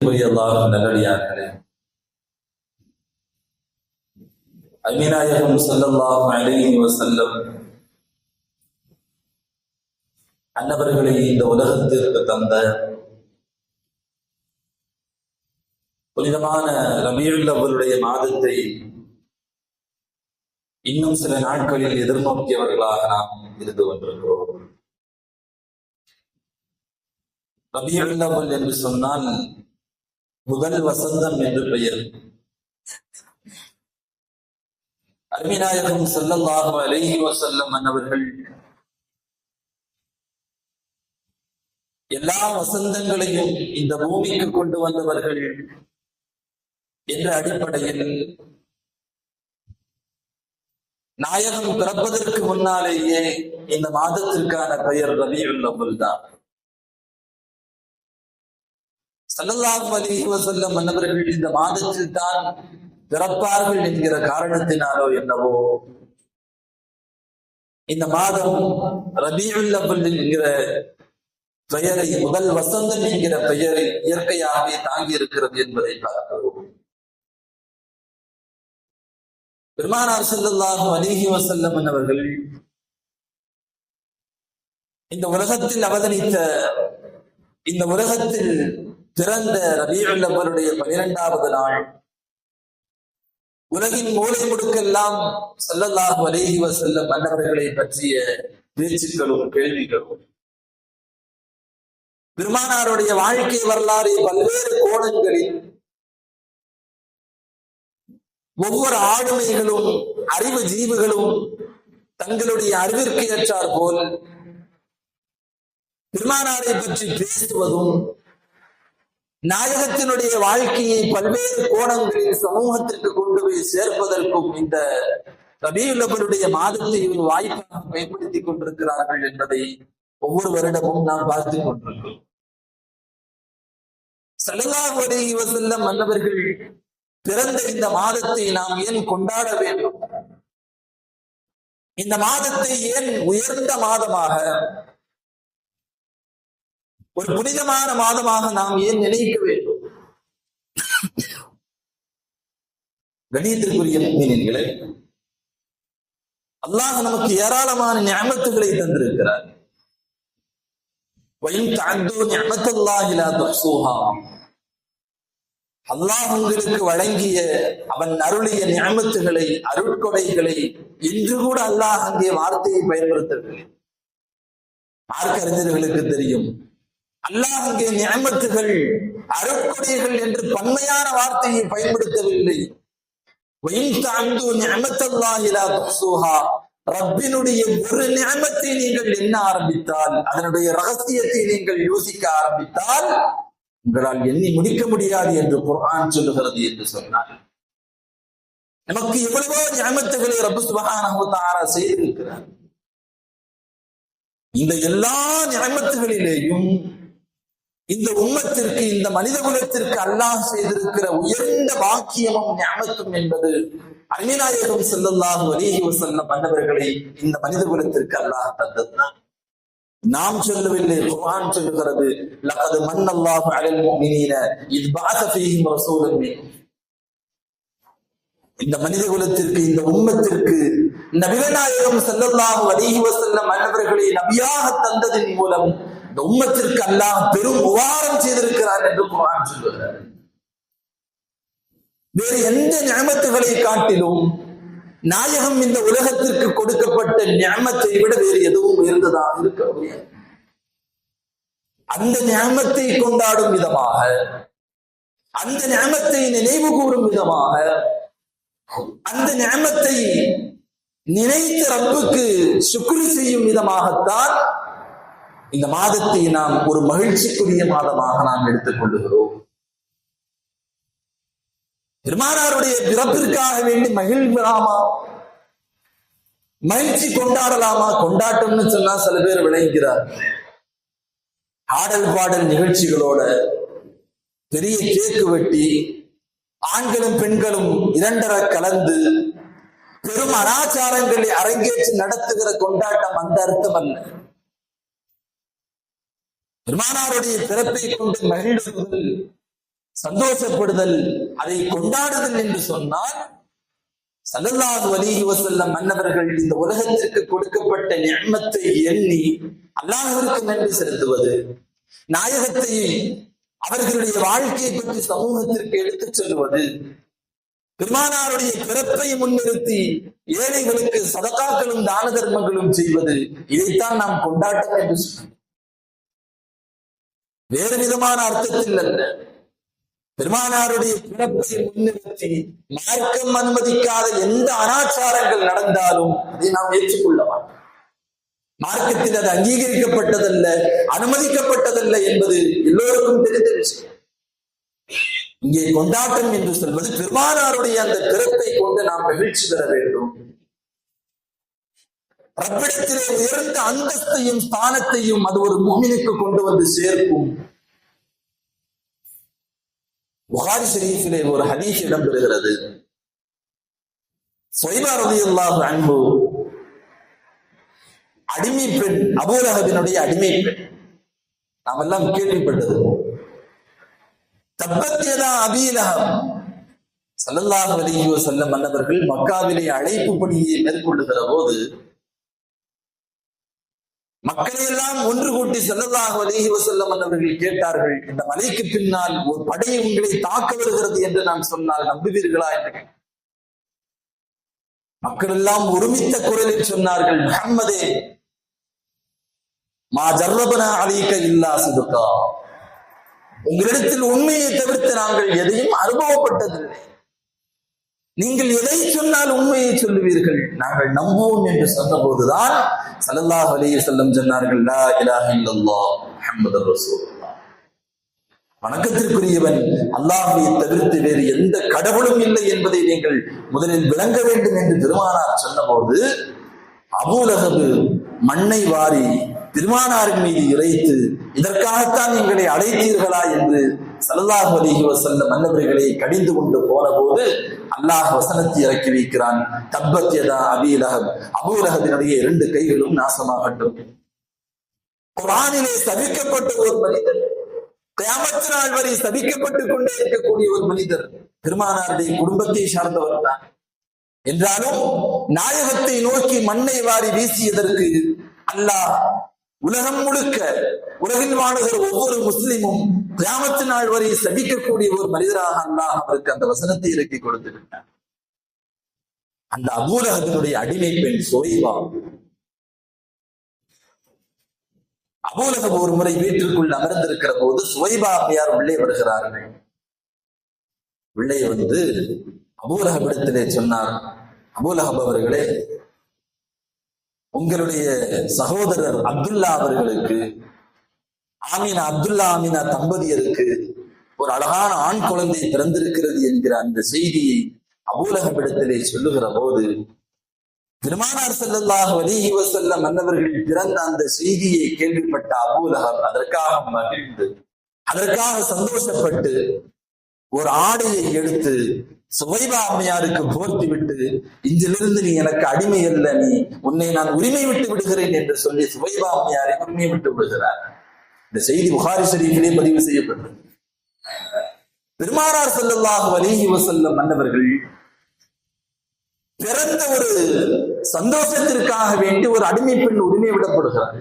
அல்லாஹ் நல்லடியார்களே. அபிநாயகம் ஸல்லல்லாஹு அலைஹி அன்னவர்களை இந்த உலகத்திற்கு தந்த புனிதமான ரபியுல் அவருடைய மாதத்தை இன்னும் சில நாட்களில் எதிர்நோக்கியவர்களாக நாம் இருந்து கொண்டிருக்கிறோம். ரபியுல் என்று சொன்னால் முதல் வசந்தம் என்று பெயர். அருமிநாயகம் செல்லமாக அலைஹி வசல்லம் அன்னவர்கள் எல்லா வசந்தங்களையும் இந்த பூமிக்கு கொண்டு வந்தவர்கள் என்ற அடிப்படையில் நாயகம் பிறப்பதற்கு முன்னாலேயே இந்த மாதத்திற்கான பெயர் ரபியுல் தான். சல்லல்லாஹு அலிஹி வசல்லம் மன்னவர்கள் இந்த மாதத்தில் தான் பிறப்பார்கள் என்கிற காரணத்தினாலோ என்னவோ இந்த மாதம் ரபியுல் அவ்வல் என்கிற பெயரை முதல் வசந்தம் என்கிற பெயரை இயற்கையாகவே தாங்கி இருக்கிறது என்பதை பார்க்கிறோம். பெருமானார் ஸல்லல்லாஹு அலிஹி வசல்லம் என்னவர்கள் இந்த உலகத்தில் அவதரித்த இந்த உலகத்தில் பிறந்த ரபியுள்ளவருடைய பனிரெண்டாவது நாள். உலகின் மூளை முடுக்கெல்லாம் ஸல்லல்லாஹு அலைஹி வஸல்லம் மன்னவர்களை பற்றிய பேச்சுக்களும் கேள்விகளும். பெருமானாருடைய வாழ்க்கை வரலாறு பல்வேறு கோணங்களில் ஒவ்வொரு ஆளுமைகளும் அறிவு ஜீவுகளும் தங்களுடைய அறிவிற்கு ஏற்றார் போல் பெருமானாரை பற்றி பேசுவதும் நாயகத்தினுடைய வாழ்க்கையை பல்வேறு கோணங்களில் சமூகத்திற்கு கொண்டு போய் சேர்ப்பதற்கும் இந்த ரபியுள்ளவருடைய மாதத்தை ஒரு வாய்ப்பாக பயன்படுத்திக் கொண்டிருக்கிறார்கள் என்பதை ஒவ்வொரு வருடமும் நாம் பார்த்துக் கொண்டிருக்கிறோம். சல்லல்லாஹு அலைஹி மன்னவர்கள் பிறந்த இந்த மாதத்தை நாம் ஏன் கொண்டாட வேண்டும்? இந்த மாதத்தை ஏன் உயர்ந்த மாதமாக ஒரு புனிதமான மாதமாக நாம் ஏன் நினைக்க வேண்டும்? கணியத்திற்குரிய மீனின்களே அல்லாஹ் நமக்கு ஏராளமான ஞாபகத்துகளை தந்திருக்கிறார். அல்லாஹ் உங்களுக்கு வழங்கிய அவன் அருளிய ஞாபகத்துகளை அருட்கொடைகளை இன்று கூட அல்லாஹ் அங்கே வார்த்தையை பயன்படுத்தவில்லை. மார்க்க அறிஞர்களுக்கு தெரியும் அல்லாஹ் நியமத்துகள் ஞாபகத்துகள் என்று பன்மையான வார்த்தையை பயன்படுத்தவில்லை. ரப்பினுடைய ஒரு நியமத்தை நீங்கள் எண்ண ஆரம்பித்தால் அதனுடைய ரகசியத்தை நீங்கள் யோசிக்க ஆரம்பித்தால் உங்களால் எண்ணி முடிக்க முடியாது என்று குர்ஆன் சொல்லுகிறது என்று சொன்னார். நமக்கு எவ்வளவோ நியமத்துகளை ரப்பு சுபகான செய்திருக்கிறார். இந்த எல்லா நியமத்துகளிலேயும் இந்த உம்மத்திற்கு இந்த மனித குலத்திற்கு அல்லாஹ் செய்திருக்கிற உயர்ந்த வாக்கியமும் ஞாபகத்தும் என்பது அருமைநாயகம் செல்லல்லாஹு அலிஹி வசல்லம் மன்னவர்களை இந்த மனித குலத்திற்கு அல்லாஹ் தந்ததுதான். நாம் சொல்லவில்லை குர்ஆன் சொல்லுகிறது லகது மன்னல்லாஹு அலல் முஃமினீன இத் பஅஸ ஃபீஹிம் ரசூலன் இந்த மனித குலத்திற்கு இந்த உம்மத்திற்கு நபிகநாயகம் செல்லல்லாஹு அலிஹி வசல்லம் மன்னவர்களை நபியாக தந்ததின் மூலம் இந்த உம்மத்திற்கு அல்லாஹ் பெரும் உபாரம் செய்திருக்கிறார் என்று குரான் சொல்லுகிறார். வேறு எந்த ஞாபகத்துகளை காட்டிலும் நாயகம் இந்த உலகத்திற்கு கொடுக்கப்பட்ட ஞாபகத்தை விட வேறு எதுவும் உயர்ந்ததாக இருக்க முடியாது. அந்த ஞாபகத்தை கொண்டாடும் விதமாக அந்த ஞாபகத்தை நினைவு கூறும் விதமாக அந்த ஞாபகத்தை நினைத்த ரப்புக்கு சுக்குரி செய்யும் விதமாகத்தான் இந்த மாதத்தை நாம் ஒரு மகிழ்ச்சிக்குரிய மாதமாக நாம் எடுத்துக் கொள்ளுகிறோம் பெருமானாருடைய பிறப்பிற்காக வேண்டி மகிழ்வலாமா மகிழ்ச்சி கொண்டாடலாமா? கொண்டாட்டம்னு சொன்னா சில பேர் விளைகிறார் ஆடல் பாடல் நிகழ்ச்சிகளோட பெரிய கேக்கு வெட்டி ஆண்களும் பெண்களும் இரண்டரை கலந்து பெரும் அனாச்சாரங்களை அரங்கேற்றி நடத்துகிற கொண்டாட்டம் அந்த அர்த்தம் அல்ல. பெருமானாருடைய பிறப்பை கொண்டு மகிழ்வது சந்தோஷப்படுதல் அதை கொண்டாடுதல் என்று சொன்னால் சல்லல்லாஹு அலைஹி வஸல்லம் மன்னவர்கள் இந்த உலகத்திற்கு கொடுக்கப்பட்ட நியமத்தை எண்ணி அல்லாஹிற்கு நன்றி செலுத்துவது நாயகத்தையும் அவர்களுடைய வாழ்க்கையை பற்றி சமூகத்திற்கு எடுத்துச் செல்வது பெருமானாருடைய பிறப்பை முன்னிறுத்தி ஏழைகளுக்கு சதகாக்களும் தான தர்மங்களும் செய்வது இதைத்தான் நாம் கொண்டாட்டம் என்று சொன்னோம். வேறு விதமான அர்த்தத்தில் அல்ல பெருமானாருடைய பிறப்பை முன்னிறுத்தி மார்க்கம் அனுமதிக்காத எந்த அனாச்சாரங்கள் நடந்தாலும் அதை நாம் ஏற்றுக்கொள்ள மாட்டோம். மார்க்கத்தில் அது அங்கீகரிக்கப்பட்டதல்ல அனுமதிக்கப்பட்டதல்ல என்பது எல்லோருக்கும் தெரிந்த விஷயம். இங்கே கொண்டாட்டம் என்று சொல்வது பெருமானாருடைய அந்த பிறப்பை கொண்டு நாம் மகிழ்ச்சி பெற வேண்டும். ரப்பிடத்திலே உயர்ந்த அந்தஸ்தையும் ஸ்தானத்தையும் அது ஒரு முகமினுக்கு கொண்டு வந்து சேர்க்கும். புகாரி ஷரீஃபிலே ஒரு ஹதீஸ் இடம்பெறுகிறது. சொய்பா ரலியல்லாஹு அன்பு அடிமை பெண் அபூலகபினுடைய அடிமை பெண். நாம் எல்லாம் கேள்விப்பட்டது. தப்பத்தியதா அபீலகம் சல்லல்லாஹ் அலைஹி வஸல்லம் மன்னவர்கள் மக்காவிலே அழைப்பு பணியை மேற்கொள்ளுகிற போது மக்களை எல்லாம் ஒன்று கூட்டி சல்லல்லாஹு வலிகி வசல்லம் அவர்கள் கேட்டார்கள் இந்த மலைக்கு பின்னால் ஒரு படை உங்களை தாக்க வருகிறது என்று நான் சொன்னால் நம்புவீர்களா என்று மக்கள் எல்லாம் ஒருமித்த குரலில் சொன்னார்கள் முகம்மதே மா ஜர்ரபனா அழிக்க இல்லா சிதுக்கா. உங்களிடத்தில் உண்மையை தவிர்த்து நாங்கள் எதையும் அனுபவப்பட்டதில்லை. நீங்கள் எதை சொன்னால் உண்மையை சொல்லுவீர்கள்? நாங்கள் நம்புவோம் என்று சொன்னபோதுதான் சல்லல்லாஹ் அலைய செல்லம் சொன்னார்கள் லா இலாஹ இல்லல்லாஹ் முஹம்மது ரசூலுல்லாஹ். வணக்கத்திற்குரியவன் அல்லாஹ்வை தவிர்த்து வேறு எந்த கடவுளும் இல்லை என்பதை நீங்கள் முதலில் விளங்க வேண்டும் என்று பெருமானார் சொன்னபோது அபூலகபு மண்ணை வாரி பெருமானாரின் மீது இறைத்து இதற்காகத்தான் எங்களை அழைத்தீர்களா? என்று சல்லாஹ் அலிஹி வஸல்லம் மன்னவர்களை கடிந்து கொண்டு போன போது அல்லாஹ் வசனத்தை இறக்கி வைக்கிறான். தப்பத் யதா அபீலஹப் அபூலஹபினுடைய இரண்டு கைகளும் நாசமாகட்டும். குரானிலே சபிக்கப்பட்ட ஒரு மனிதர் கியாமத்து நாள் வரை சபிக்கப்பட்டுக் கொண்டே இருக்கக்கூடிய ஒரு மனிதர் பெருமானாருடைய குடும்பத்தை சார்ந்தவர் தான். என்றாலும் நாயகத்தை நோக்கி மண்ணை வாரி வீசியதற்கு அல்லாஹ் உலகம் முழுக்க உலகில் வாழுகிற ஒவ்வொரு முஸ்லிமும் கிராமத்து நாள் வரை சபிக்கக்கூடிய ஒரு மனிதராக அல்லாஹ் அவருக்கு அந்த வசனத்தை இறக்கி கொடுத்து அந்த அபூலகத்தினுடைய அடிமை பெண் சோய்வா அபூலகம் ஒரு முறை வீட்டிற்குள் அமர்ந்திருக்கிற போது சுவைபா அம்மையார் உள்ளே வருகிறார்கள். உள்ளே வந்து அபூலகபிடத்திலே சொன்னார் அபூலகம் அவர்களே உங்களுடைய சகோதரர் அப்துல்லா அவர்களுக்கு ஆமீனா அப்துல்லா ஆமீனா தம்பதியருக்கு ஒரு அழகான ஆண் குழந்தை பிறந்திருக்கிறது என்கிற அந்த செய்தியை அபூலகபிடத்திலே சொல்லுகிற போது பெருமானார் செல்லல்லாக வலிஹி வசல்ல மன்னவர்கள் பிறந்த அந்த செய்தியை கேள்விப்பட்ட அபூலகம் அதற்காக மகிழ்ந்து அதற்காக சந்தோஷப்பட்டு ஒரு ஆடையை எடுத்து சுவைபா அம்மையாருக்கு போர்த்தி விட்டு இன்றிலிருந்து நீ எனக்கு அடிமை அல்ல நீ உன்னை நான் உரிமை விட்டு விடுகிறேன் என்று சொல்லி சுவைபா அம்மையாரை உரிமை விட்டு விடுகிறார். இந்த செய்தி புகாரி ஷரீஃபிலே பதிவு செய்யப்பட்டது. பெருமானார் ஸல்லல்லாஹு அலைஹி வஸல்லம் மன்னவர்கள் பிறந்த ஒரு சந்தோஷத்திற்காக வேண்டி ஒரு அடிமை பெண் உரிமை விடப்படுகிறார்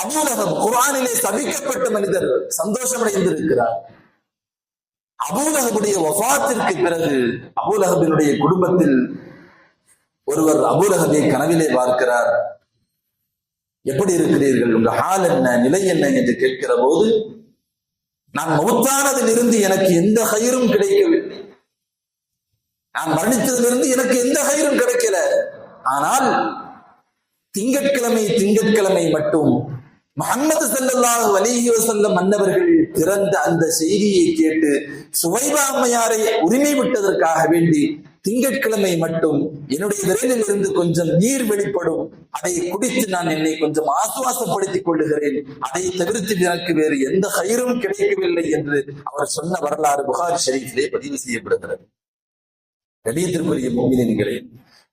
அபூலகம் குரானிலே சபிக்கப்பட்ட மனிதர் சந்தோஷமடைந்திருக்கிறார். அபூலகபுடைய வபாத்திற்கு பிறகு அபூலகபினுடைய குடும்பத்தில் ஒருவர் அபூலகபை கனவிலே பார்க்கிறார். எப்படி இருக்கிறீர்கள்? உங்க ஹால் என்ன? நிலை என்ன? என்று கேட்கிற போது நான் மௌத்தானதிலிருந்து எனக்கு எந்த கயிறும் கிடைக்கவில்லை. நான் மரணித்ததிலிருந்து எனக்கு எந்த கயிறும் கிடைக்கல. ஆனால் திங்கட்கிழமை திங்கட்கிழமை மட்டும் முகமது ஸல்லல்லாஹு அலைஹி வஸல்லம் மன்னவர்கள் பிறந்த அந்த செய்தியை கேட்டு சுவைபா அம்மையாரை உரிமை விட்டதற்காக வேண்டி திங்கட்கிழமை மட்டும் என்னுடைய விரைவில் இருந்து கொஞ்சம் நீர் வெளிப்படும். அதை குடித்து நான் என்னை கொஞ்சம் ஆசுவாசப்படுத்திக் கொள்ளுகிறேன். அதை தவிர்த்து எனக்கு வேறு எந்த கயிறும் கிடைக்கவில்லை என்று அவர் சொன்ன வரலாறு புகாரி ஷெரீஃபிலே பதிவு செய்யப்படுகிறது. கணியத்திற்குரிய மோமினின்களே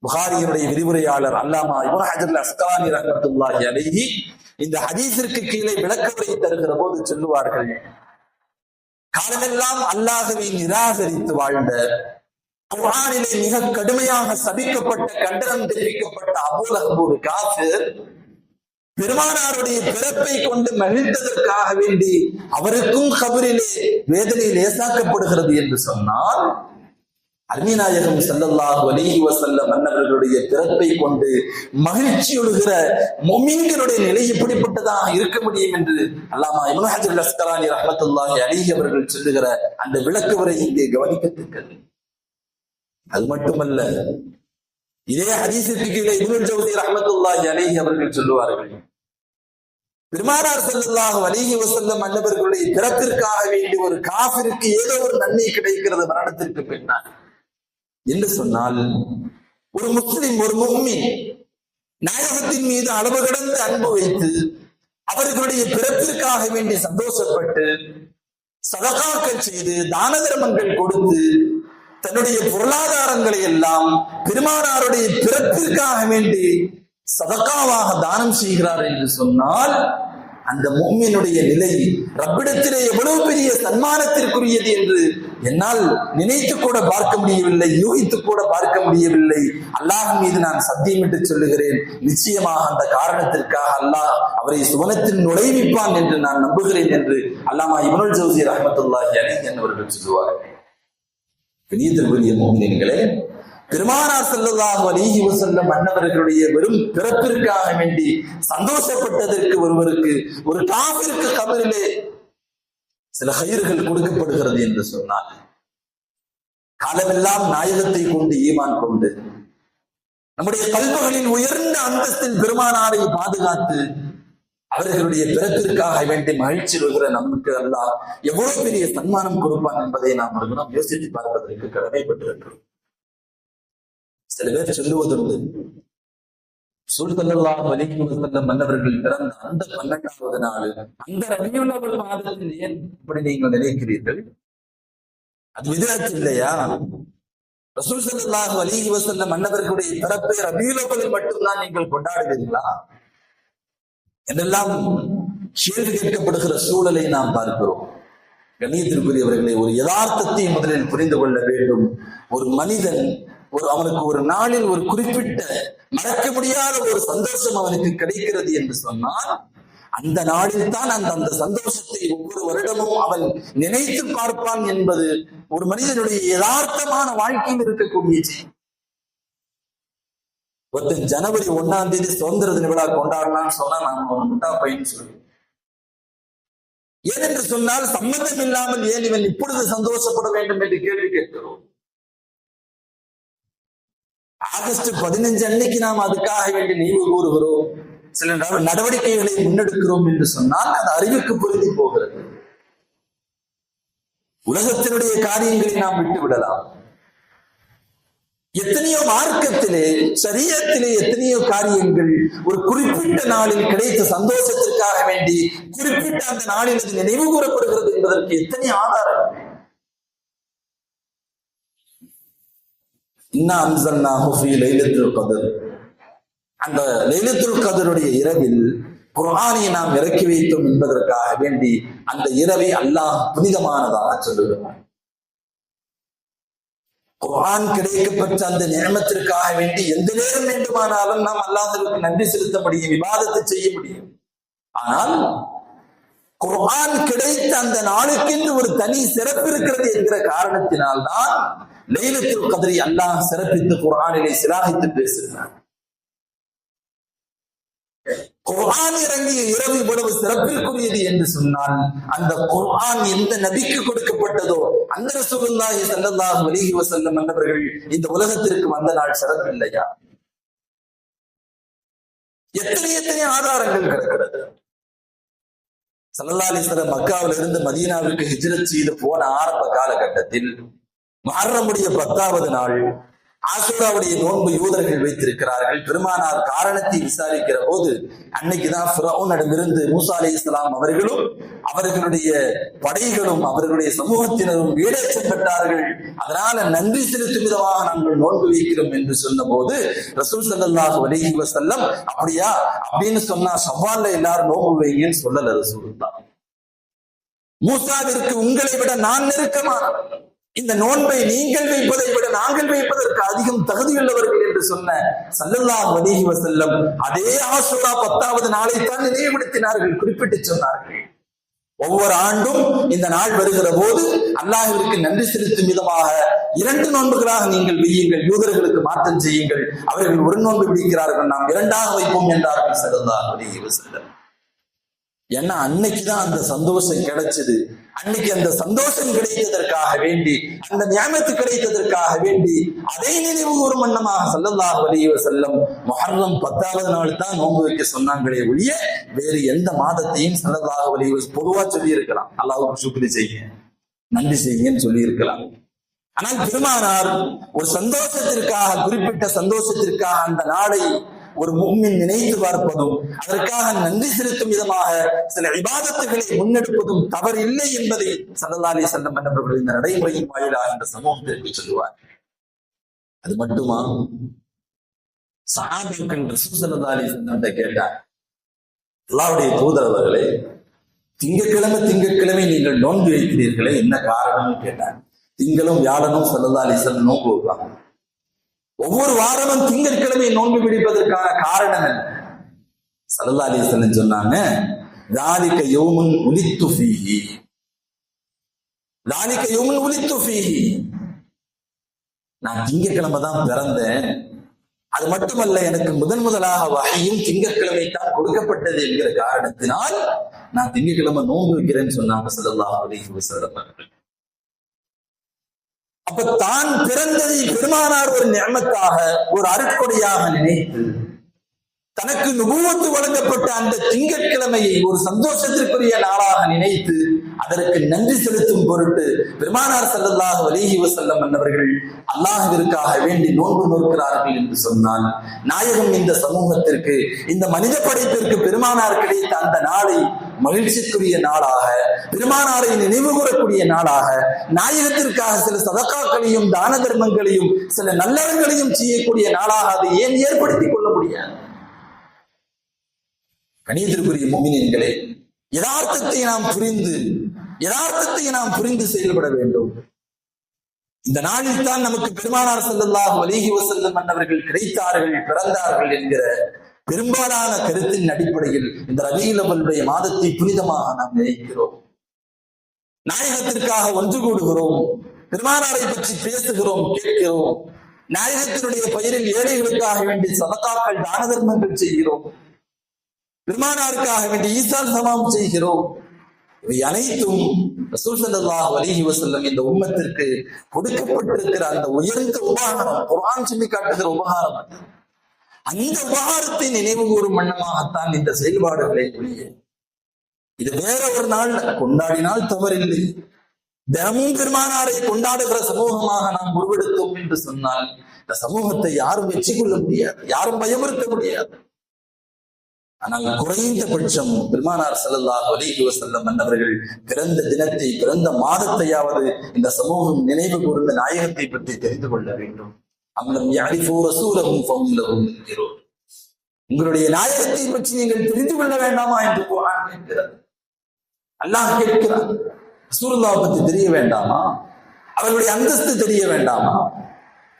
புகாரியினுடைய விரிவுரையாளர் அல்லாமா இப்னு ஹஜர் அஸ்கலானி ரஹ்மத்துல்லாஹி அலைஹி இந்த ஹதீஸிற்கு கீழே விளக்கத்தை தருகிற போது சொல்லுவார்கள் காலமெல்லாம் அல்லாஹவை நிராகரித்து வாழ்ந்த குரானிலே மிக கடுமையாக சபிக்கப்பட்ட கண்டனம் தெரிவிக்கப்பட்ட அபூலகபூர் ஒரு காஃபிர் பெருமானாருடைய பிறப்பை கொண்டு மகிழ்ந்ததற்காக வேண்டி அவருக்கும் கபரிலே வேதனை லேசாக்கப்படுகிறது என்று சொன்னால் அருமைநாயகம் செல்லல்லாக அலைஹி வஸல்லம் மன்னவர்களுடைய பிறப்பை கொண்டு மகிழ்ச்சியொழுகிற மொமீன்களுடைய நிலை எப்படிப்பட்டதாக இருக்க முடியும் என்று அல்லாமா இப்னு ஹஜர் அஸ்கலானி ரஹ்மத்துல்லாஹி அவர்கள் சொல்லுகிற அந்த விளக்கு வரை இங்கே கவனிக்கத்தக்கது. அது மட்டுமல்ல இதே ஹதீஸிற்கு கீழே இப்னுல் ஜவுதி ரஹமத்துல்லாஹி அலிஹி அவர்கள் சொல்லுவார்கள் பெருமானார் ஸல்லல்லாஹு வலிகி வசல்ல மன்னவர்களுடைய பிறப்பிற்காக வேண்டி ஒரு காஃபிற்கு ஏதோ ஒரு நன்மை கிடைக்கிறது மரணத்திற்கு பின்னால். என்று சொன்னால் ஒரு முஸ்லிம் ஒரு முஃமின் நாயகத்தின் மீது அளவு கடந்து அன்பு வைத்து அவர்களுடைய பிறப்பிற்காக வேண்டி சந்தோஷப்பட்டு சதகாக்கள் செய்து தான தர்மங்கள் கொடுத்து தன்னுடைய பொருளாதாரங்களை எல்லாம் பெருமானாருடைய பிறப்பிற்காக வேண்டி சதக்காவாக தானம் செய்கிறார் என்று சொன்னால் அந்த மும்மினுடைய நிலை ரப்பிடத்திலே எவ்வளவு பெரிய சன்மானத்திற்குரியது என்று என்னால் நினைத்து கூட பார்க்க முடியவில்லை யூகித்து கூட பார்க்க முடியவில்லை. அல்லாஹ் மீது நான் சத்தியமிட்டு சொல்லுகிறேன். நிச்சயமாக அந்த காரணத்திற்காக அல்லாஹ் அவரை சுவனத்தில் நுழைவிப்பான் என்று நான் நம்புகிறேன் என்று அல்லாமா இவனுல் ஜவுசி ரஹமத்துல்லாஹி அலி என்பவர்கள் சொல்லுவார்கள். கணியத்திற்குரிய மோமினங்களே பெருமானார் செல்லதாக அலிஹி வசல்லம் மன்னவர்களுடைய வெறும் பிறப்பிற்காக வேண்டி சந்தோஷப்பட்டதற்கு ஒருவருக்கு ஒரு காவிற்கு கபரிலே சில கயிறுகள் கொடுக்கப்படுகிறது என்று சொன்னார். காலமெல்லாம் நாயகத்தை கொண்டு ஈமான் கொண்டு நம்முடைய கல்வகளின் உயர்ந்த அந்தஸ்தில் பெருமானாரை பாதுகாத்து அவர்களுடைய பிறப்பிற்காக வேண்டி மகிழ்ச்சி வருகிற நமக்கு அல்லா எவ்வளவு பெரிய சன்மானம் கொடுப்பான் என்பதை நாம் ஒரு யோசித்து பார்ப்பதற்கு கடமைப்பட்டிருக்கிறோம். சில பேர் சொல்லுவதுண்டு சூழ்கல்லா வலிக்கு வந்த மன்னவர்கள் பிறந்த அந்த பன்னெண்டாவது நாள் அந்த ரவியுள்ளவள் மாதத்தில் ஏன் இப்படி நீங்கள் நினைக்கிறீர்கள்? அது விதிராச்சு இல்லையா? ரசூல் சல்லாஹ் அலிஹி வசல்ல மன்னவர்களுடைய பிறப்பை ரபியுலவலில் மட்டும்தான் நீங்கள் கொண்டாடுவீர்களா? என்றெல்லாம் கேள்வி கேட்கப்படுகிற சூழலை நாம் பார்க்கிறோம். கணியத்திற்குரியவர்களை ஒரு யதார்த்தத்தை முதலில் புரிந்து கொள்ள வேண்டும். ஒரு மனிதன் ஒரு அவனுக்கு ஒரு நாளில் ஒரு குறிப்பிட்ட மறக்க முடியாத ஒரு சந்தோஷம் அவனுக்கு கிடைக்கிறது என்று சொன்னால் அந்த நாளில் தான் அந்த அந்த சந்தோஷத்தை ஒவ்வொரு வருடமும் அவன் நினைத்து பார்ப்பான் என்பது ஒரு மனிதனுடைய யதார்த்தமான வாழ்க்கையில் இருக்கக்கூடிய செய்தி. ஒருத்தன் ஜனவரி ஒன்னாம் தேதி சுதந்திர தின விழா கொண்டாடலாம்னு சொன்னா நான் ஒரு முட்டா பையன் சொல்லுவேன் ஏனென்று சொன்னால் சம்மந்தம் இல்லாமல் ஏன் இவன் இப்பொழுது சந்தோஷப்பட வேண்டும் என்று கேள்வி கேட்கிறோம். ஆகஸ்ட் பதினஞ்சு அன்னைக்கு நாம் அதுக்காக வேண்டிய நினைவு கூறுகிறோம். சில நடவடிக்கைகளை முன்னெடுக்கிறோம் என்று சொன்னால் அது அறிவுக்கு பொருந்தி போகிறது. உலகத்தினுடைய காரியங்களை நாம் விட்டு விடலாம் எத்தனையோ மார்க்கத்திலே சரியத்திலே எத்தனையோ காரியங்கள் ஒரு குறிப்பிட்ட நாளில் கிடைத்த சந்தோஷத்திற்காக வேண்டி குறிப்பிட்ட அந்த நாளில் நினைவு கூறப்படுகிறது என்பதற்கு எத்தனை ஆதாரம் இன்னா லைலத்துல் அந்த லைலத்துல் கதருடைய இரவில் குரானை நாம் இறக்கி வைத்தோம் என்பதற்காக வேண்டி அந்த இரவை அல்லாஹ் புனிதமானதாக சொல்லுகிறான் குரான் கிடைக்கப்பட்ட அந்த நியமத்திற்காக வேண்டி எந்த நேரம் வேண்டுமானாலும் நாம் அல்லாஹ்விற்கு நன்றி செலுத்த முடியும் விவாதத்தை செய்ய முடியும். ஆனால் குரான் கிடைத்த அந்த நாளுக்கென்று ஒரு தனி சிறப்பு இருக்கிறது என்கிற காரணத்தினால்தான் லைலத்துல் கதிரி அல்லாஹ் சிறப்பித்து குரானிலே சிலாகித்து பேசுகிறார் குர்ஆன் இறங்கிய இரவு இவ்வளவு சிறப்பிற்குரியது என்று சொன்னால் அந்த குர்ஆன் எந்த நபிக்கு கொடுக்கப்பட்டதோ அந்த ரசூலுல்லாஹி ஸல்லல்லாஹு அலைஹி வஸல்லம் என்பவர்கள் இந்த உலகத்திற்கு வந்த நாள் சிறப்பு இல்லையா எத்தனை எத்தனை ஆதாரங்கள் கிடக்கிறது? சல்லல்லா அலிஸ்லம் மக்காவில் இருந்து மதீனாவிற்கு ஹிஜ்ரத் செய்து போன ஆரம்ப காலகட்டத்தில் மஹர்ரமுடைய பத்தாவது நாள். ஆசுராவுடைய நோன்பு யூதர்கள் வைத்திருக்கிறார்கள். பெருமானார் காரணத்தை விசாரிக்கிற போது அன்னைக்குதான் ஃபிரௌனிடமிருந்து மூசா அலி இஸ்லாம் அவர்களும் அவர்களுடைய படைகளும் அவர்களுடைய சமூகத்தினரும் வீடேற்றம் பெற்றார்கள் அதனால நன்றி செலுத்தும் விதமாக நாங்கள் நோன்பு வைக்கிறோம் என்று சொன்ன போது ரசூல் சல்லாஹ் வலிஹி வசல்லம் அப்படியா? அப்படின்னு சொன்னா சவால்ல எல்லாரும் நோன்பு வைங்கன்னு சொல்லல ரசூல் மூசாவிற்கு உங்களை விட நான் நெருக்கமானவன். இந்த நோன்பை நீங்கள் வைப்பதை விட நாங்கள் வைப்பதற்கு அதிகம் தகுதியுள்ளவர்கள் என்று சொன்ன சல்லல்லாஹு வலிஹி வசல்லம் அதே ஆசுரா பத்தாவது நாளைத்தான் நினைவுபடுத்தினார்கள் குறிப்பிட்டு சொன்னார்கள். ஒவ்வொரு ஆண்டும் இந்த நாள் வருகிற போது அல்லாஹிற்கு நன்றி செலுத்தும் விதமாக இரண்டு நோன்புகளாக நீங்கள் வையுங்கள் யூதர்களுக்கு மாற்றம் செய்யுங்கள். அவர்கள் ஒரு நோன்பு பிடிக்கிறார்கள் நாம் இரண்டாக வைப்போம் என்றார்கள் சல்லல்லாஹு வலிஹி வசல்லம் ஏன்னா அன்னைக்குதான் அந்த சந்தோஷம் கிடைச்சது. அன்னைக்கு அந்த சந்தோஷம் கிடைத்ததற்காக வேண்டி அந்த நியமத்து கிடைத்ததற்காக வேண்டி அதை நினைவு ஒரு மன்னமாக சல்லல்லாஹு வலிய செல்லம் மொஹர்ரம் பத்தாவது நாள் தான் நோன்பு வைக்க சொன்னாங்களே ஒழிய வேறு எந்த மாதத்தையும் சல்லல்லாஹு வலிய பொதுவா சொல்லி இருக்கலாம் அல்லாவுக்கு சுக்ரி செய்யுங்க. நன்றி செய்யுங்கன்னு சொல்லி இருக்கலாம் ஆனால் பெருமானார் ஒரு சந்தோஷத்திற்காக குறிப்பிட்ட சந்தோஷத்திற்காக அந்த நாளை ஒரு மும்மின் நினைத்து பார்ப்பதும் அதற்காக நன்றி செலுத்தும் விதமாக சில விவாதத்துகளை முன்னெடுப்பதும் தவறு இல்லை என்பதை சல்லல்லாலி செல்லம் என்பவர்கள் இந்த நடைமுறையின் வாயிலாக இந்த சமூகத்திற்கு சொல்லுவார். அது மட்டுமா? சஹாபிகள் ரசூல் செல்லம் கேட்டார் அல்லாவுடைய தூதரவர்களே திங்கக்கிழமை திங்கட்கிழமை நீங்கள் நோன்பு வைக்கிறீர்களே என்ன காரணம்னு கேட்டார். திங்களும் வியாழனும் சல்லதாலி செல்லம் நோன்பு வைப்பாங்க. ஒவ்வொரு வாரமும் திங்கட்கிழமை நோன்பு பிடிப்பதற்கான காரணம் என்ன சல்லா சொன்னாங்க தாலிக்க யோமுன் உலித்து ஃபீஹி தாலிக்க யோமுன் உலித்து ஃபீஹி நான் திங்கட்கிழமை தான் பிறந்தேன். அது மட்டுமல்ல எனக்கு முதன் முதலாக வகையும் திங்கட்கிழமை தான் கொடுக்கப்பட்டது என்கிற காரணத்தினால் நான் திங்கட்கிழமை நோன்பு வைக்கிறேன்னு சொன்னாங்க சல்லல்லாஹு அலைஹி வஸல்லம் அப்ப தான் பிறந்ததை பெருமானார் ஒரு நியமத்தாக ஒரு அருட்கொடையாக நினைத்து தனக்கு நுபுவத்து வழங்கப்பட்ட அந்த திங்கட்கிழமையை ஒரு சந்தோஷத்திற்குரிய நாளாக நினைத்து அதற்கு நன்றி செலுத்தும் பொருட்டு பெருமானார் செல்லல்லாக அலைஹி வசல்லம் மன்னவர்கள் அல்லாஹிற்காக வேண்டி நோன்பு நோக்கிறார்கள் என்று சொன்னால் நாயகம் இந்த சமூகத்திற்கு இந்த மனித படைப்பிற்கு பெருமானார் கிடைத்த அந்த நாளை மகிழ்ச்சிக்குரிய நாளாக பெருமானாரை நினைவு கூறக்கூடிய நாளாக நாயகத்திற்காக சில சதக்காக்களையும் தான தர்மங்களையும் சில நல்லறங்களையும் செய்யக்கூடிய நாளாக அதை ஏன் ஏற்படுத்திக் கொள்ள முடியாது? கணியத்திற்குரிய முமினின்களே யதார்த்தத்தை நாம் புரிந்து யதார்த்தத்தை நாம் புரிந்து செயல்பட வேண்டும். இந்த நாளில் தான் நமக்கு பெருமானார் செல்லல்லாக வலிகி வசல்லம் மன்னவர்கள் கிடைத்தார்கள் பிறந்தார்கள் என்கிற பெரும்பாலான கருத்தின் அடிப்படையில் இந்த ரவியிலவனுடைய மாதத்தை புனிதமாக நாம் நினைக்கிறோம். நாயகத்திற்காக ஒன்று கூடுகிறோம். பெருமானாரை பற்றி பேசுகிறோம் கேட்கிறோம். நாயகத்தினுடைய பெயரில் ஏழைகளுக்காக வேண்டி சதத்தாக்கள் தான தர்மங்கள் செய்கிறோம். பெருமானாருக்காக வேண்டி ஈசான் சமாம் செய்கிறோம். இவை அனைத்தும் ரசூல் ஸல்லல்லாஹு அலைஹி இந்த உம்மத்திற்கு கொடுக்கப்பட்டிருக்கிற அந்த உயர்ந்த உபகாரம் குர்ஆன் சொல்லி காட்டுகிற உபகாரம் அது. அந்த உபகாரத்தை நினைவு கூறும் வண்ணமாகத்தான் இந்த செயல்பாடுகளை இது வேற ஒரு நாள் கொண்டாடினால் தவறில்லை. தினமும் பெருமானாரை கொண்டாடுகிற சமூகமாக நாம் உருவெடுத்தோம் என்று சொன்னால் இந்த சமூகத்தை யாரும் வெற்றி கொள்ள முடியாது யாரும் பயமுறுத்த முடியாது. ஆனால் குறைந்தபட்சம் பெருமானார் ஸல்லல்லாஹு வலிகுவ செல்லம் மன்னவர்கள் பிறந்த தினத்தை பிறந்த மாதத்தையாவது இந்த சமூகம் நினைவு கூர்ந்த நாயகத்தை பற்றி தெரிந்து கொள்ள வேண்டும். அம்லம் யஅரிஃபு ஃபஹும் முன்கிரூன் உங்களுடைய நாயகத்தை பற்றி நீங்கள் தெரிந்து கொள்ள வேண்டாமா என்று அல்லாஹ் கேட்கிறார் ரசூலுல்லாஹ் பற்றி தெரிய வேண்டாமா? அவர்களுடைய அந்தஸ்து தெரிய வேண்டாமா?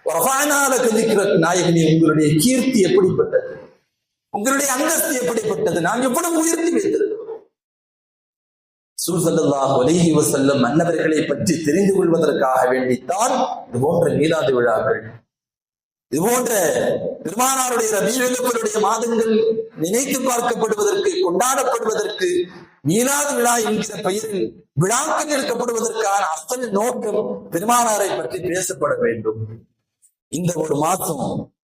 ரஃபானால கதிக்கிற நாயகனே உங்களுடைய கீர்த்தி எப்படிப்பட்டது? உங்களுடைய அந்தஸ்து எப்படிப்பட்டது? நாம் எவ்வளவு உயர்த்தி வைத்திருக்கிறோம்? சூசல்லாஹ் அலைஹி வஸல்லம் மன்னவர்களை பற்றி தெரிந்து கொள்வதற்காக வேண்டித்தான் இது போன்ற மீலாது விழாக்கள். இது போன்ற பெருமானாருடைய ரபீவெல்லப்பருடைய மாதங்கள் நினைத்து பார்க்கப்படுவதற்கு கொண்டாடப்படுவதற்கு மீலாது விழா என்கிற பெயரில் விழாக்கள் எடுக்கப்படுவதற்கான அசல் நோக்கம் பெருமானாரை பற்றி பேசப்பட வேண்டும். இந்த ஒரு மாசம்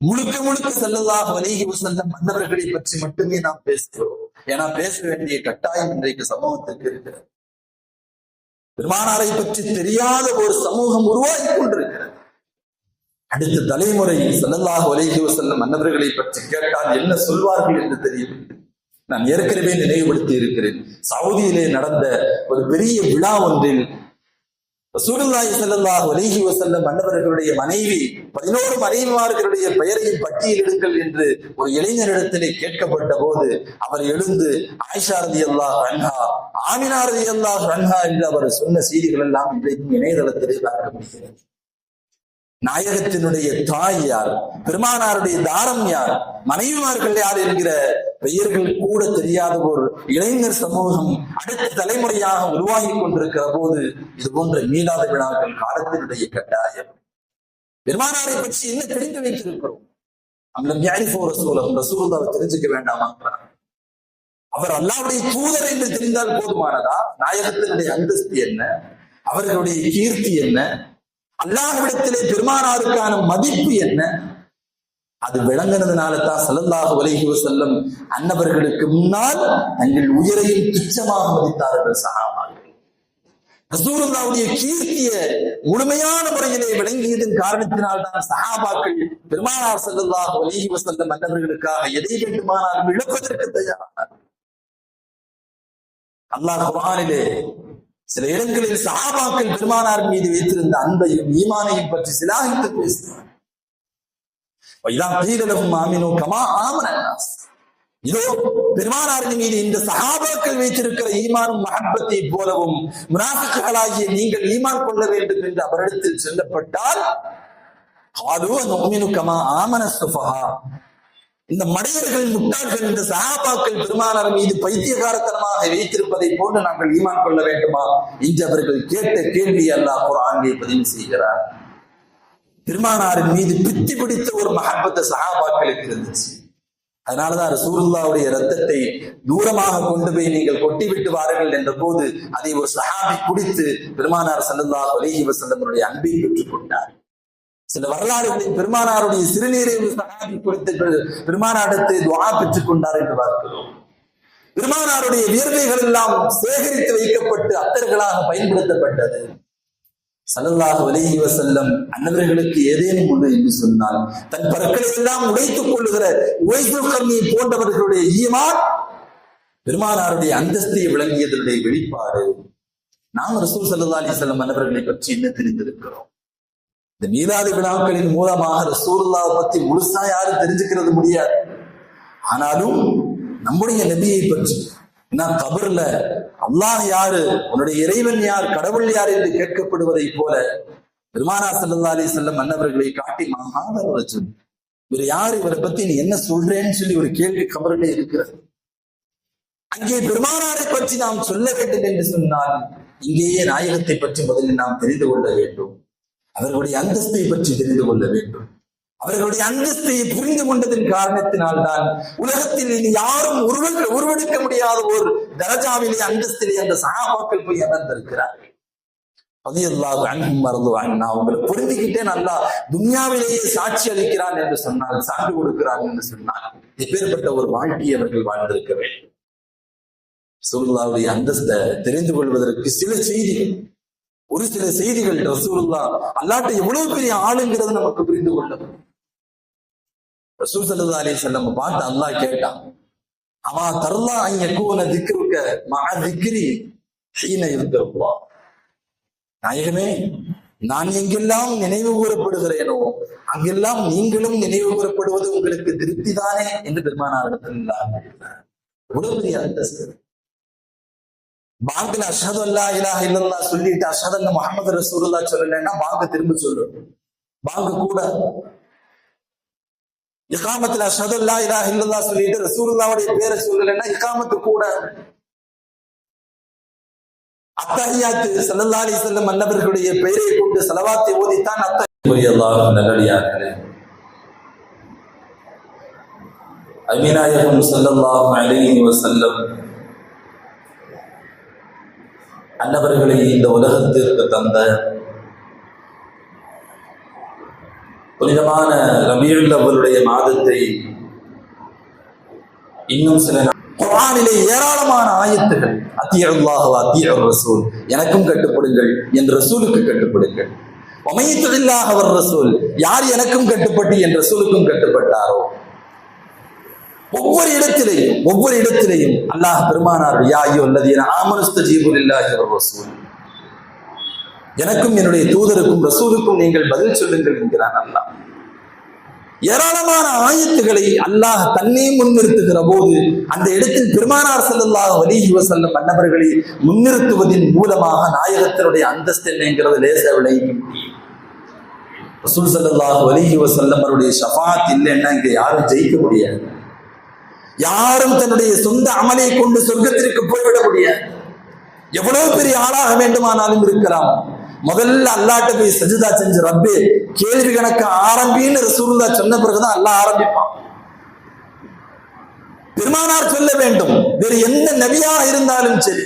முழுக்க முழுக்க செல்லதாக வலிகி செல்ல மன்னர்களை பற்றி மட்டுமே நாம் பேசுகிறோம். ஏன்னா பேச வேண்டிய கட்டாயம் இன்றைக்கு சமூகத்திற்கு இருக்கிறது. பெருமானாரை பற்றி தெரியாத ஒரு சமூகம் உருவாகி கொண்டிருக்கிறது. அடுத்த தலைமுறை செல்லல்லாக வலைகி செல்லும் மன்னவர்களை பற்றி கேட்டால் என்ன சொல்வார்கள் என்று தெரியும்? நான் ஏற்கனவே நினைவுபடுத்தி இருக்கிறேன். சவுதியிலே நடந்த ஒரு பெரிய விழா ஒன்றில் ரசூலுல்லாஹி செல்லல்லாக அலைஹி செல்ல மன்னவர்களுடைய மனைவி பதினோரு மனைவிமார்களுடைய பெயரையும் பட்டியலிடுங்கள் என்று ஒரு இளைஞரிடத்திலே கேட்கப்பட்ட போது அவர் எழுந்து ஆயிஷா அல்லாஹ் ரன்ஹா ஆமினா ரலியல்லாஹு ரன்ஹா என்று அவர் சொன்ன செய்திகள் எல்லாம் இன்றைக்கும் இணையதளத்திலே பார்க்க முடிகிறது நாயகத்தினுடைய தாய் யார்? பெருமானாருடைய தாரம் யார்? மனைவிமார்கள் யார் என்கிற பெயர்கள் கூட தெரியாத ஒரு இளைஞர் சமூகம் அடுத்த தலைமுறையாக உருவாகி கொண்டிருக்கிற போது இது போன்ற மீளாத விழாக்கள் காலத்தினுடைய கட்டாயம். பெருமானாரை பற்றி என்ன தெரிந்து வைத்திருக்கிறோம்? அந்த யாரிஃபோ ரசூலம் ரசூலுல்லாவை தெரிஞ்சுக்க வேண்டாமா? அவர் அல்லாவுடைய தூதர் என்று தெரிந்தால் போதுமானதா? நாயகத்தினுடைய அந்தஸ்து என்ன? அவர்களுடைய கீர்த்தி என்ன? அல்லாஹ்விடத்திலே பெருமானாருக்கான மதிப்பு என்ன? அது விளங்கினதுனால தான் சல்லல்லாஹு செல்லும் வஸல்லம் அன்னவர்களுக்கு முன்னால் தங்கள் உயிரையும் துச்சமாக மதித்தார்கள் சஹாபாக்கள். ரசூலுல்லாவுடைய கீர்த்திய முழுமையான முறையிலே விளங்கியதன் காரணத்தினால்தான் சஹாபாக்கள் பெருமானார் செல்லல்லாக அலைஹி வஸல்லம் அன்னவர்களுக்காக எதை வேண்டுமானாலும் இழப்பதற்கு தயாரானார் அல்லாஹ் குரானிலே சில இடங்களில் சஹாபாக்கள் பெருமானார் மீது வைத்திருந்த அன்பையும் ஈமானையும் பற்றி சிலாகித்து பேசினார். இதோ பெருமானாரின் மீது இந்த சகாபாக்கள் வைத்திருக்கிற ஈமானும் மகப்பத்தை போலவும் முனாஃபிக்குகளாகிய நீங்கள் ஈமான் கொள்ள வேண்டும் என்று அவரிடத்தில் சொல்லப்பட்டால் ஆமன சுபஹா இந்த மனிதர்கள் முட்டாள்கள் இந்த சகாபாக்கள் பெருமானார் மீது பைத்தியகாரத்தனமாக வைத்திருப்பதை போன்று நாங்கள் ஈமான் கொள்ள வேண்டுமா என்று அவர்கள் கேட்ட கேள்வி அல்லாஹ் குரானிலே பதிவு செய்கிறார். பெருமானாரின் மீது பித்தி பிடித்த ஒரு மஹப்பத்தை சகாபாக்களுக்கு இருந்துச்சு. அதனாலதான் சூர்லாவுடைய ரத்தத்தை தூரமாக கொண்டு போய் நீங்கள் கொட்டிவிட்டு வாருங்கள் என்ற போது அதை ஒரு சஹாபி குடித்து பெருமானார் ஸல்லல்லாஹு அலைஹி வஸல்லமுடைய அன்பை பெற்றுக் கொண்டார். சில வரலாறுகளில் பெருமானாருடைய சிறுநீரை குறித்து சஹாபி குடித்து பெருமானாரிடத்தை பெற்றுக் கொண்டார் என்று பார்க்கிறோம். பெருமானாருடைய வியர்வைகள் எல்லாம் சேகரித்து வைக்கப்பட்டு அத்தர்களாக பயன்படுத்தப்பட்டது. சல்லல்லாஹு அலைஹி செல்லம் அன்னவர்களுக்கு ஏதேனும் ஒன்று என்று சொன்னால் தன் பற்களை எல்லாம் உடைத்துக் கொள்ளுகிற உழைத்துல் கர்மி போன்றவர்களுடைய ஈமான் பெருமானாருடைய அந்தஸ்தை விளங்கியதனுடைய வெளிப்பாடு. நாம் ரசூல் சல்லா அலிசல்லம் அன்னவர்களை பற்றி என்ன தெரிந்திருக்கிறோம்? இந்த மீலாது விழாக்களின் மூலமாக ரசூல்லாவை பத்தி முழுசா யாரும் தெரிஞ்சுக்கிறது முடியாது. ஆனாலும் நம்முடைய நபியை பற்றி நான் கபர்ல அல்லாஹ் யாரு உன்னுடைய இறைவன் யார் கடவுள் யார் என்று கேட்கப்படுவதை போல பெருமானா சல்லா அலி செல்லம் மன்னவர்களை காட்டி மகாதர் வச்சு இவர் யார் இவரை பத்தி நீ என்ன சொல்றேன்னு சொல்லி ஒரு கேள்வி கபரிலே இருக்கிறது. அங்கே பெருமானாரை பற்றி நாம் சொல்ல வேண்டும் என்று சொன்னால் இங்கேயே நாயகத்தை பற்றி முதலில் நாம் தெரிந்து கொள்ள வேண்டும். அவர்களுடைய அந்தஸ்தை பற்றி தெரிந்து கொள்ள வேண்டும். அவர்களுடைய அந்தஸ்தை புரிந்து கொண்டதன் காரணத்தினால் தான் உலகத்தில் இனி யாரும் உருவெடுக்க உருவெடுக்க முடியாத ஒரு தரஜாவிலே அந்தஸ்திலே அந்த சகாபாக்கள் போய் அமர்ந்திருக்கிறார்கள் பதியல்லாது அன்பும் மறந்து நான் அவங்களை புரிந்துகிட்டே நல்லா துன்யாவிலேயே சாட்சி அளிக்கிறான் என்று சொன்னால் சான்று கொடுக்கிறான் என்று சொன்னால் இப்பேற்பட்ட ஒரு வாழ்க்கையை அவர்கள் வாழ்ந்திருக்க வேண்டும். ரசூலுல்லாவுடைய அந்தஸ்தை தெரிந்து கொள்வதற்கு சில செய்திகள் ஒரு சில செய்திகள் ரசூல்லா அல்லாட்ட எவ்வளவு பெரிய ஆளுங்கிறது நமக்கு புரிந்து கொள்ள ரசூல் சல்லா அலி செல்லம் பார்த்து அல்லாஹ் கேட்டான் அவா தர்லா அங்க கூன திக்ருக்க மக திக்ரி ஹீன இருக்கிறப்பா நாயகமே நான் எங்கெல்லாம் நினைவு கூறப்படுகிறேனோ அங்கெல்லாம் நீங்களும் நினைவு கூறப்படுவது உங்களுக்கு திருப்தி தானே? என்று பெருமானாரிடத்தில் எவ்வளவு பெரிய அந்தஸ்து. பாங்குல அஷது அல்லா இலா இல்லல்லா சொல்லிட்டு அஷது அல்ல முகமது ரசூல்லா சொல்லலைன்னா பாங்க திரும்ப சொல்லு பாங்க கூட. இகாமத்துல அஷது அல்லா இலா இல்லல்லா சொல்லிட்டு ரசூல்லாவுடைய பேரை சொல்லலைன்னா இகாமத்து கூட. அத்தகையாத்து ஸல்லல்லாஹு அலைஹி வஸல்லம் மன்னவர்களுடைய பெயரை கொண்டு செலவாத்தை ஓதித்தான் அத்தஹியாத் நல்லடியார்களே அமீனாயகம் ஸல்லல்லாஹு அலைஹி வஸல்லம். அன்னவர்களை இந்த உலகத்திற்கு தந்த புனிதமான ரபியுல் அவருடைய மாதத்தை இன்னும் சில குரானிலே ஏராளமான ஆயத்துகள் அத்தியல்லாஹ் அத்தியர் ரசூல். எனக்கும் கட்டுப்படுங்கள் என் ரசூலுக்கு கட்டுப்படுங்கள். ஒமையத்துல்லாஹ் அவர் ரசூல். யார் எனக்கும் கட்டுப்பட்டு என் ரசூலுக்கும் கட்டுப்பட்டாரோ? ஒவ்வொரு இடத்திலேயும் ஒவ்வொரு இடத்திலேயும் அல்லாஹ் பெருமானார் யாயோ அல்லது ஆமனுஸ்த ஜீபுல் இல்லாஹி ரசூல். எனக்கும் என்னுடைய தூதருக்கும் ரசூலுக்கும் நீங்கள் பதில் சொல்லுங்கள் என்கிறான் அல்லாஹ். ஏராளமான ஆயத்துகளை அல்லாஹ் தன்னே முன்னிறுத்துகிற போது அந்த இடத்தில் பெருமானார் செல்லல்லாஹ் வலிஹி வசல்லம் மன்னவர்களை முன்னிறுத்துவதன் மூலமாக நாயகத்தினுடைய அந்தஸ்து என்னங்கிறது லேச விளைவிக்க முடியும் ரசூல் சல்லாஹ் வலிஹி வசல்லம் அவருடைய ஷபாத் இல்லைன்னா இங்கே யாரும் ஜெயிக்க முடியாது. யாரும் தன்னுடைய சொந்த அமலை கொண்டு சொர்க்கத்திற்கு போய்விட முடியாது. எவ்வளவு பெரிய ஆளாக வேண்டுமானாலும் இருக்கலாம். முதல்ல அல்லாட்ட போய் சஜிதா செஞ்சு ரப்பே கேள்வி கணக்கு ஆரம்பின்னு சூழ்நிலை சொன்ன பிறகுதான் அல்லாஹ் ஆரம்பிப்பான். பெருமானார் சொல்ல வேண்டும் வேறு எந்த நபியா இருந்தாலும் சரி.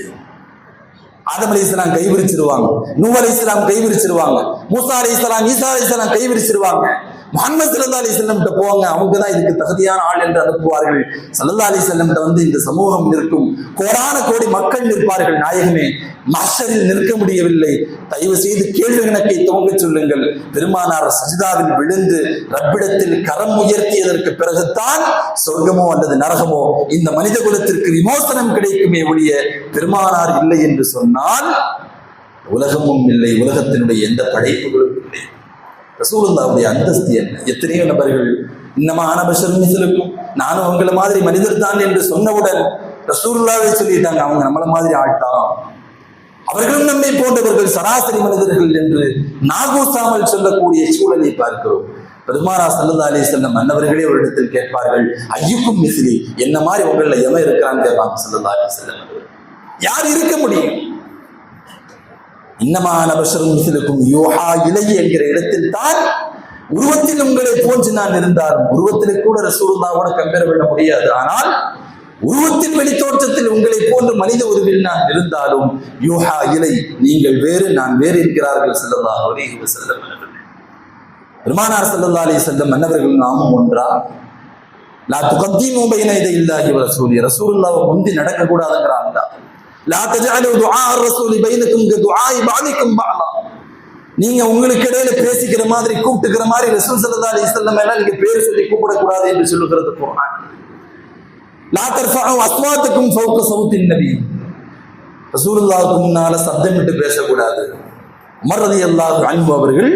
ஆதம் அலி இஸ்லாம் கைவிரிச்சிருவாங்க நூ அலி இஸ்லாம் கைவிரிச்சிருவாங்க மூசா அலி இஸ்லாம் ஈசா அலி இஸ்லாம் கைவிரிச்சிருவாங்க முகமது சல்லா அலி செல்லம்கிட்ட போவாங்க. அவங்க தான் இதுக்கு தகுதியான ஆள் என்று அனுப்புவார்கள். சல்லா அலி செல்லம்கிட்ட வந்து இந்த சமூகம் நிற்கும். கோடான கோடி மக்கள் நிற்பார்கள். நாயகமே மஷரில் நிற்க முடியவில்லை. தயவு செய்து கேள்வி கணக்கை துவங்க சொல்லுங்கள். பெருமானார் சஜிதாவில் விழுந்து ரப்பிடத்தில் கரம் உயர்த்தியதற்கு பிறகுதான் சொர்க்கமோ அல்லது நரகமோ இந்த மனித குலத்திற்கு விமோசனம் கிடைக்குமே ஒழிய பெருமானார் இல்லை என்று சொன்னால் உலகமும் இல்லை. உலகத்தினுடைய எந்த படைப்புகளும் இல்லை. ரசூலுல்லாவுடைய அந்தஸ்து என்ன? எத்தனையோ நபர்கள் இன்னமான பஷர்மிசலுக்கும் நானும் உங்களை மாதிரி மனிதர் தான் என்று சொன்னவுடன் ரசூலுல்லாவே சொல்லிட்டாங்க அவங்க நம்மள மாதிரி ஆட்டான் அவர்களும் நம்மை போன்றவர்கள் சராசரி மனிதர்கள் என்று நாகூசாமல் சொல்லக்கூடிய சூழலை பார்க்கிறோம். பெருமானா சல்லா அலி செல்லம் மன்னவர்களே ஒரு இடத்தில் கேட்பார்கள் ஐயுக்கும் மிசிலி என்ன மாதிரி உங்களில் எவன் இருக்கிறான்னு கேட்பாங்க சல்லா அலி செல்லம் யார் இருக்க முடியும்? இன்னமான பஷரும் மிசிலுக்கும் யோகா இலை என்கிற இடத்தில் தான் உருவத்தில் உங்களை போன்று நான் இருந்தார். உருவத்தில் கூட ரசூலுல்லாவோட கம்பேர் பண்ண முடியாது. ஆனால் உருவத்தின் வெளித்தோற்றத்தில் உங்களை போன்ற மனித உருவில் நான் இருந்தாலும் யூஹா இலை நீங்கள் வேறு நான் வேறு இருக்கிறார்கள் செல்லல்லா அலைஹி வஸல்லம் பெருமானார் ஸல்லல்லாஹு அலைஹி வஸல்லம் மன்னவர்கள் நாமும் ஒன்றா? லா துகத்தீமு பைன இல்லாஹி வ ரசூலி. ரசூல்லாவை முந்தி நடக்க கூடாதுங்கறாங்க லா தஜஅலு துஆ ரசூலி பைனக்கும் கதுஆஇ பாதிக்கும் பாலா நீங்க உங்களுக்கு இடையில பேசிக்கிற மாதிரி கூப்பிட்டுக்கிற மாதிரி ரசூல் சல்லா அலி வஸல்லம் எல்லாம் நீங்க பேர் சொல்லி கூப்பிடக்கூடாது என்று சொல்லுகிறது குர்ஆன். லாத்தர் தர்ஃபஉ அஸ்வாத்துக்கும் சவுக்க சவுத்தின் நபி. ரசூலுல்லாஹ்வுக்கு முன்னால சப்தமிட்டு பேசக்கூடாது. உமர் அல்லாஹ் அன்பு அவர்கள்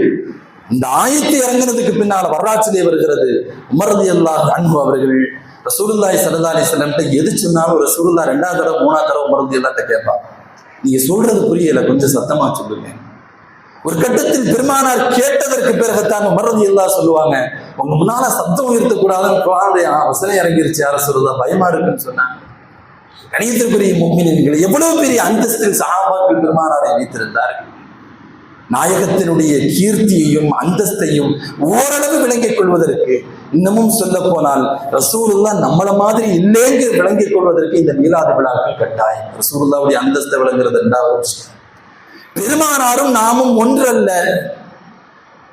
இந்த ஆயத்தை இறங்குனதுக்கு பின்னால் வரலாற்றிலே வருகிறது. உமர் அல்லாஹ் அன்பு அவர்கள் ரசூலுல்லாய் சல்லா அலைஹி எது சொன்னாலும் ரசூலுல்லா ரெண்டாவது தடவை மூணாவது தடவை மருந்து எல்லாத்தையும் கேட்பான். நீங்க சொல்றது புரியல கொஞ்சம் சத்தமா சொல்லுங்க. ஒரு கட்டத்தில் பெருமானார் கேட்டதற்கு பிறகுத்தாங்க மறதி எல்லாம் சொல்லுவாங்க உங்க முன்னால சத்தம் உயர்த்தக்கூடாதுன்னு குழந்தை இறங்கிருச்சு யார சொல்லுதா பயமா இருக்குன்னு சொன்னாங்க. கணியத்திற்குரிய முக்மினின்கள் எவ்வளவு பெரிய அந்தஸ்தில் சாபாக்கள் பெருமானாரை வைத்திருந்தார்கள் நாயகத்தினுடைய கீர்த்தியையும் அந்தஸ்தையும் ஓரளவு விளங்கிக் கொள்வதற்கு இன்னமும் சொல்ல போனால் ரசூலுல்லா நம்மள மாதிரி இல்லைங்க விளங்கிக் கொள்வதற்கு இந்த மீலாது விழாக்கள் கட்டாயம். ரசூலுல்லாவுடைய அந்தஸ்தை விளங்குறது ரெண்டாவது விஷயம். பெருமானாரும் நாமும் ஒன்றல்ல.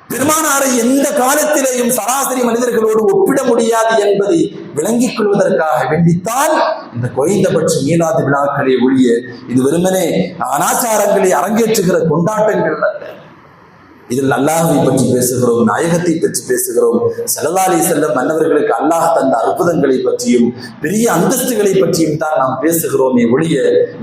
பெருமானாரை எந்த காலத்திலேயும் சராசரி மனிதர்களோடு ஒப்பிட முடியாது என்பதை விளங்கிக் கொள்வதற்காக வேண்டித்தான் இந்த குறைந்தபட்ச மீனாது விழாக்களை ஒழிய இது வெறுமனே அனாச்சாரங்களை அரங்கேற்றுகிற கொண்டாட்டங்கள் அல்ல. இதில் அல்லாஹை பற்றி பேசுகிறோம் நாயகத்தை பற்றி பேசுகிறோம். செல்லலாலி செல்லம் மன்னவர்களுக்கு அல்லாஹ் தந்த அற்புதங்களை பற்றியும் பெரிய அந்தஸ்துகளை பற்றியும் தான் நாம் பேசுகிறோமே ஒழிய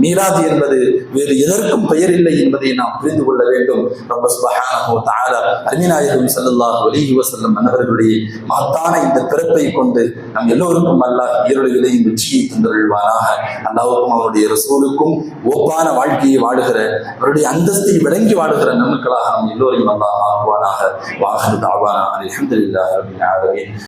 மீராது என்பது வேறு எதற்கும் பெயர் இல்லை என்பதை நாம் புரிந்து கொள்ள வேண்டும். ரொம்ப சுபஹானஹு தஆலா அருமிநாயகம் ஸல்லல்லாஹு அலைஹி வஸல்லம் மன்னவர்களுடைய மகத்தான இந்த பிறப்பை கொண்டு நம் எல்லோருக்கும் அல்லாஹ் இயருடைய இந்த வெற்றியை தந்தருள்வாராக அல்லாவுக்கும் அவருடைய ரசூலுக்கும் ஓப்பான வாழ்க்கையை வாழுகிற அவருடைய அந்தஸ்தை விளங்கி வாழுகிற நமக்களாக நம் எல்லோரையும் الله واحد وآخر دعوانا أن الحمد لله رب العالمين.